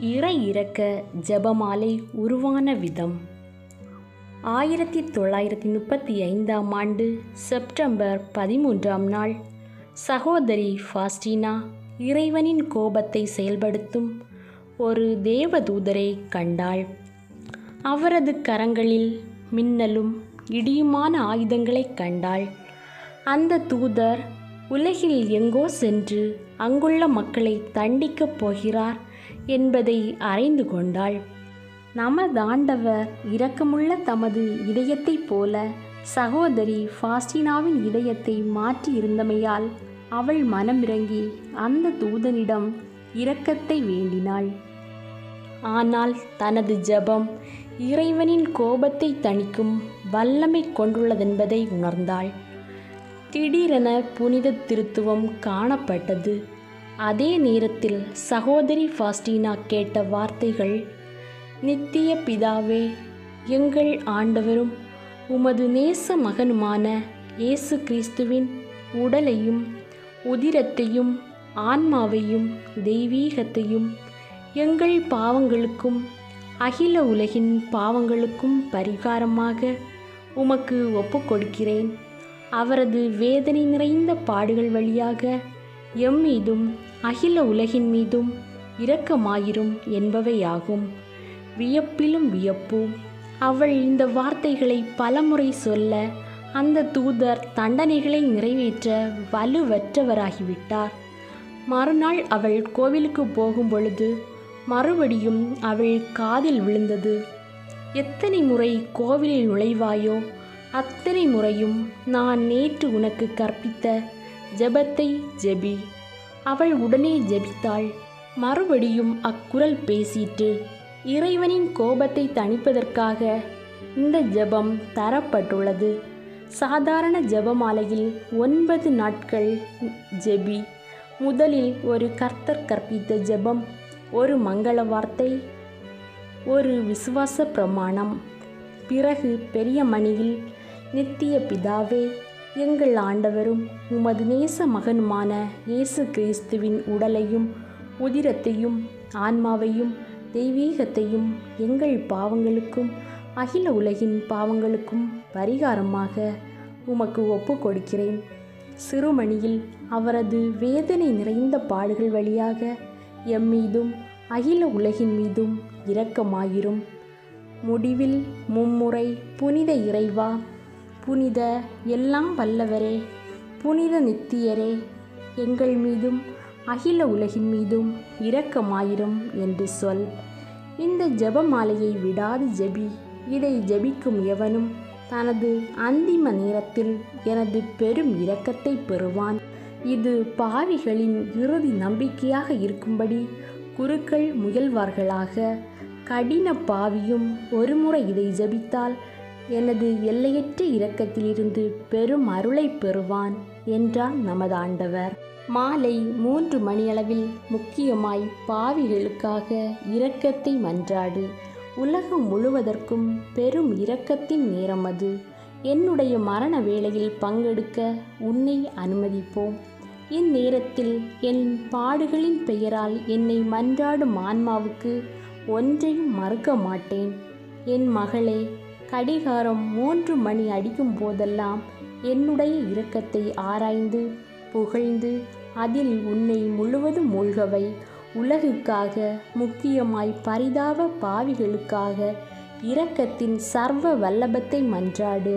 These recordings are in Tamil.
இறை இறக்க ஜெபமாலை உருவான விதம். ஆயிரத்தி தொள்ளாயிரத்தி முப்பத்தி ஐந்தாம் ஆண்டு செப்டம்பர் பதிமூன்றாம் நாள் சகோதரி ஃபாஸ்டினா இறைவனின் கோபத்தை செயல்படுத்தும் ஒரு தேவதூதரை கண்டாள். அவரது கரங்களில் மின்னலும் இடியுமான ஆயுதங்களைக் கண்டாள். அந்த தூதர் உலகில் எங்கோ சென்று அங்குள்ள மக்களை தண்டிக்கப் போகிறார். என்பதை அறிந்து கொண்டாள். நமதாண்டவர் இரக்கமுள்ள தமது இதயத்தைப் போல சகோதரி ஃபாஸ்டினாவின் இதயத்தை மாற்றி இருந்தமையால் அவள் மனமிறங்கி அந்த தூதனிடம் இரக்கத்தை வேண்டினாள். ஆனால் தனது ஜெபம் இறைவனின் கோபத்தை தணிக்கும் வல்லமை கொண்டுள்ளதென்பதை உணர்ந்தாள். திடீரென புனித திருத்துவம் காணப்பட்டது. அதே நேரத்தில் சகோதரி ஃபாஸ்டினா கேட்ட வார்த்தைகள் நித்திய பிதாவே எங்கள் ஆண்டவரும் உமது நேச மகனுமான இயேசு கிறிஸ்துவின் உடலையும் உதிரத்தையும் ஆன்மாவையும் தெய்வீகத்தையும் எங்கள் பாவங்களுக்கும் அகில உலகின் பாவங்களுக்கும் பரிகாரமாக உமக்கு ஒப்புக்கொடுக்கிறேன். அவரது வேதனை நிறைந்த பாடுகள் வழியாக எம்மீதும் அகில உலகின் மீதும் இரக்கமாயிரும் என்பவையாகும். வியப்பிலும் வியப்பு அவள் இந்த வார்த்தைகளை பலமுறை சொல்ல அந்த தூதர் தண்டனைகளை நிறைவேற்ற வலுவற்றவராகிவிட்டார். மறுநாள் அவள் கோவிலுக்கு போகும் பொழுது மறுபடியும் அவள் காதில் விழுந்தது. எத்தனை முறை கோவிலில் நுழைவாயோ அத்தனை முறையும் நான் நேற்று உனக்கு கற்பித்த ஜெபத்தை ஜெபி. அவள் உடனே ஜெபித்தாள். மறுபடியும் அக்குரல் பேசிட்டு இறைவனின் கோபத்தை தணிப்பதற்காக இந்த ஜெபம் தரப்பட்டுள்ளது. சாதாரண ஜெபமாலையில் ஒன்பது நாட்கள் ஜெபி. முதலில் ஒரு கர்த்தர் கற்பித்த ஜெபம் ஒரு மங்கள வார்த்தை ஒரு விசுவாச பிரமாணம். பிறகு பெரிய மணியில் நித்திய பிதாவே எங்கள் ஆண்டவரும் உமது நேச மகனுமான இயேசு கிறிஸ்துவின் உடலையும் உதிரத்தையும் ஆன்மாவையும் தெய்வீகத்தையும் எங்கள் பாவங்களுக்கும் அகில உலகின் பாவங்களுக்கும் பரிகாரமாக உமக்கு ஒப்பு கொடுக்கிறேன் சிறுமணியில் அவரது வேதனை நிறைந்த பாடுகள் வழியாக எம் மீதும் அகில உலகின் மீதும் இரக்கமாயிரும். முடிவில் மும்முறை புனித இறைவா புனித எல்லாம் வல்லவரே புனித நித்தியரே எங்கள் மீதும் அகில உலகின் மீதும் இரக்கமாயிரும் என்று சொல். இந்த ஜபமாலையை விடாது ஜெபி இதை ஜெபிக்கும் எவனும் தனது அந்திம நேரத்தில் எனது பெரும் இரக்கத்தை பெறுவான். இது பாவிகளின் இறுதி நம்பிக்கையாக இருக்கும்படி குருக்கள் முயல்வார்களாக. கடின பாவியும் ஒருமுறை இதை ஜபித்தால் எனது எல்லையற்ற இரக்கத்திலிருந்து பெரும் அருளை பெறுவான் என்றார் நமது ஆண்டவர். மாலை மூன்று மணியளவில் முக்கியமாய் பாவிகளுக்காக இரக்கத்தை மன்றாடு. உலகம் முழுவதற்கும் பெரும் இரக்கத்தின் நேரம் அது. என்னுடைய மரண வேளையில் பங்கெடுக்க உன்னை அனுமதிப்போம். இந்நேரத்தில் என் பாடுகளின் பெயரால் என்னை மன்றாடும் ஆன்மாவுக்கு ஒன்றையும் மறுக்க மாட்டேன். என் மகளே கடிகாரம் மூன்று மணி அடிக்கும் போதெல்லாம் என்னுடைய இரக்கத்தை ஆராய்ந்து புகழ்ந்து அதில் உன்னை முழுவதும் மூழ்கவை. உலகுக்காக முக்கியமாய் பரிதாப பாவிகளுக்காக இரக்கத்தின் சர்வ வல்லபத்தை மன்றாடு.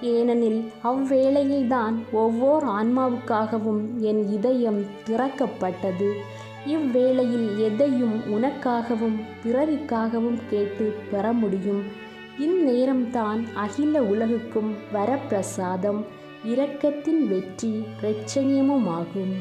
ஏனெனில் அவ்வேளையில்தான் ஒவ்வொரு ஆன்மாவுக்காகவும் என் இதயம் திறக்கப்பட்டது. இவ்வேளையில் எதையும் உனக்காகவும் பிறருக்காகவும் கேட்டு பெற முடியும். இந்நேரம்தான் அகில உலகுக்கும் வரப்பிரசாதம் இரக்கத்தின் வெற்றி இரட்சணியமுமாகும்.